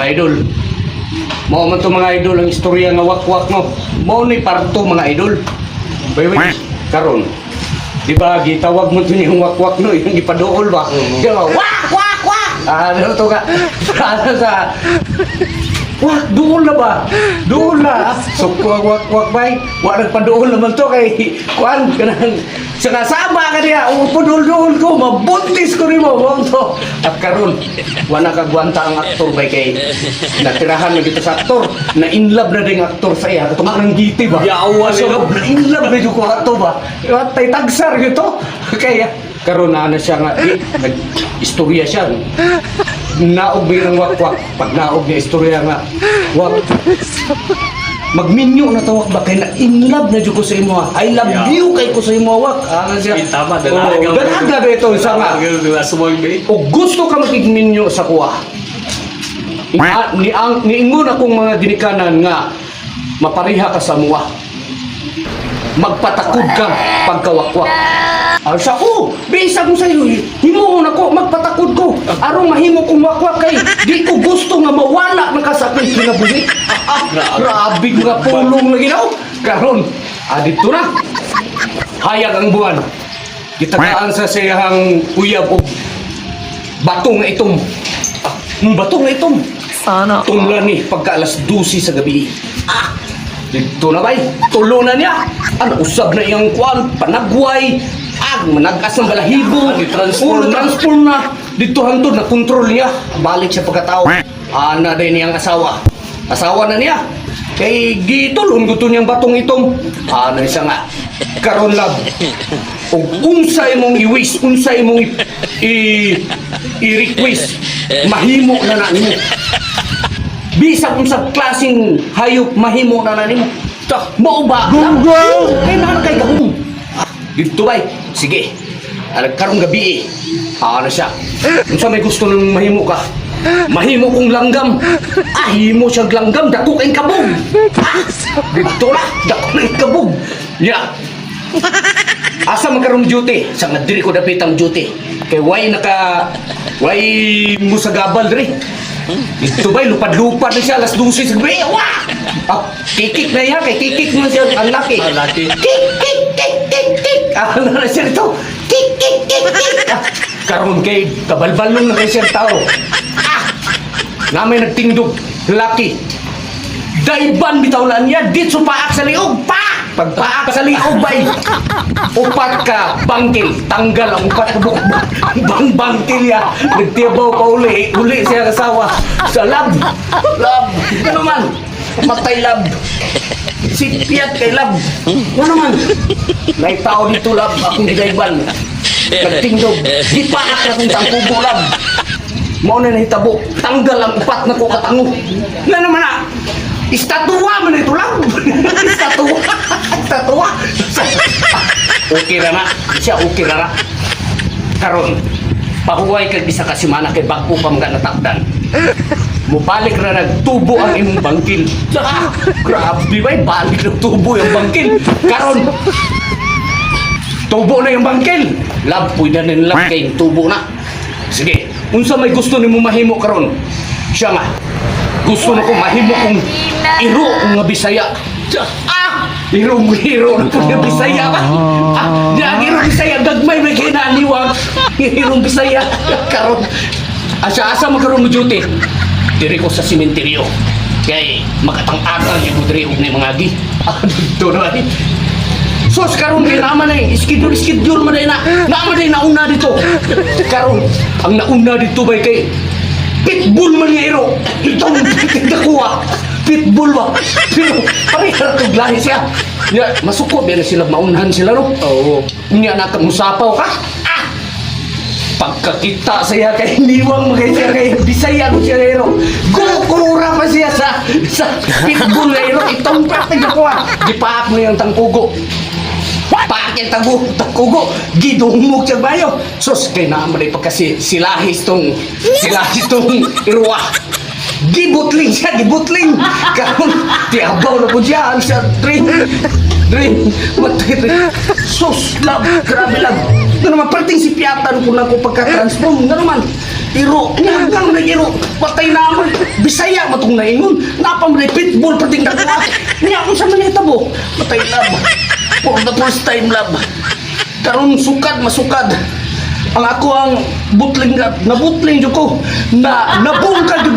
mga idol. Mao man to mga idol ang istorya nga wakwak no. Mao ni parto mga idol. Bay bay karon. Di ba gitawag mo to yung wakwak no, yung ipaduol ba? Di ba? Wak wak wak. Ano to ka? Ano sa Wak, duol na ba? Duol na. So, wak, wak, wak, bay. Wak, nagpaduol naman to kay Kuan, kanang, sa kasama ka niya, upadul-duol ko, mabuntis ko rin mo, mo to. At karon, wala ka gwanta ang aktor bay kay natirahan na kita sa aktor, na in love na din ang aktor sa iya, katong ang giti ba? Yawa so, in love na yung ko ato ba? Tay tagsar yun Kaya, karon na na siya nga, eh, nag-istorya siya. Naog ng wakwak. Pag naog niya istorya nga, wak, magminyo na tawak ba kay na in love na jud ko sa imo ah. I love Yeah. you kay ko sa imo wak ana siya Eh, tama, Oo, dalaga. dalaga ba ito isa nga ba eh? o gusto ka makigminyo sa kuha Ina- ni ang niingon akong mga ginikanan nga mapariha ka sa muwa magpatakod ka pagkawakwak Ano sa ko, bisa ko sa'yo, himuon ako, magpatakod ko. Arong mahimo kong wakwak kay, di ko gusto nga mawala na ka sa kinabuhi. Grabe nga pulong lagi na. Karon, ah, dito na. Hayag ang buwan. Kitagaan sa siyang uyab o bato nga itong. Ah, bato nga itong. Sana. Tunla ni pagka alas 12 sa gabi. Ah! Dito na bay, tulo na niya. Ano, usab na iyang kuan, panagway. Ah, managas ng balahibo. Ni-transform na. transform na. Dito hantod na kontrol niya. Balik siya pagkatao. Ana din niyang asawa. Asawa na niya. Kay gitulon gusto niyang batong itong. Ano siya nga. Karon lab. O unsay mong i-wish, unsay mong i- i- i-request, mahimo na na nimo. Bisag kung sa klaseng hayop mahimo na na nimo. Ta, mo ba? Gunggong! Kay na kay gahong. Ah, Dito bay. Sige. Alag karong gabi eh. Ano siya? Kung sa may gusto nang mahimo ka, mahimo kong langgam. Ah, himo siya langgam, dako kay kabog. Ah, dito na, dako kay kabog. Ya. Asa magkaroon duty? Sa nga diri ko dapit ang duty. Kay way naka way musagabal diri. Ito ba'y lupad-lupad na siya alas 12 sa gabi. Wah! Ah, kikik na yan. Kay kikik mo siya ang laki. Ang laki. Kik, kik, kik, kik, kik. Ah, ano na siya ito? Kik, kik, kik, kik. Ah, karon kay kabalbalong na kay siya tao. Ah! Na may nagtindog. Laki. Daiban bitaw na niya. Dito paak sa liog. Pa! Pagpaak sa liog bay. Upat ka, bangkil, tanggal ang upat buhok. Bang bangkil ya. Nagtiyabaw pa uli, uli siya kasawa. Sa lab. Lab. Ano man? Matay lab. Si Piat kay lab. Ano man? May tao dito lab, akong gidayban. Nagtingdog. Di pa ka kung tangkubo lab. Mao na nahitabo. Tanggal ang upat na ko katango. Nga naman na. Istatwa man ito lang. Istatwa. Istatwa. okay na na. Siya okay na na. Karon, pahuway kag bisa ka simana kay bagpo pa mga natakdan. Mubalik na nagtubo ang imong bangkil. Ah, grabe ba? Balik ng tubo yung bangkil. Karon, tubo na yung bangkil. Lab, pwede na nilab kay tubo na. Sige, unsa may gusto nimo mahimo karon? Siya nga. Gusto na ko mahimo kong iro nga Bisaya. Ah! Iro mo iro na kong Bisaya ba? Ah, di ang iro Bisaya gagmay may kinaniwag. Iro Bisaya karon. Asa-asa magkaroon mo duty. Diri ko sa simenteryo. Kay makatang-atang yung diri og ni mga agi. Ah, dito na eh. Sos karon kay naman na eh. Schedule schedule man na. Naman na nauna dito. Karon ang nauna dito bay kay Pitbull man nga iro. Itong dakuha. Pitbull ba? Pero kag lahi siya. Ya, masuko na sila maunahan sila no? Oo. Unya na kang musapaw ka. Ah! Pagkakita siya kay niwang kay siya kay Bisaya ko siya iro. Kukura pa siya sa sa pitbull nga iro. Itong pati dakuha. Gipaak mo yung tangkugo. Pakit ang buhok kugo, gidumog sa bayo. Sus, kay naman ay pagkasi silahis tong, silahis tong irwa. Gibutling siya, gibutling. Karon, tiabaw na po siya. Ang siya, drink, drink, matay, drink. Sus, love, grabe love. Ano naman, parting si Piatan ko na ko pagka-transform. Ano naman, Iro, hanggang na iro, patay naman. Bisaya matong naingon. Napam na pitbull pating dagwa. Niya kung sa mga tabo. Patay lab. For the first time lab. Karon sukad masukad. Ang ako ang butling nabutling jud ko. Na nabungkag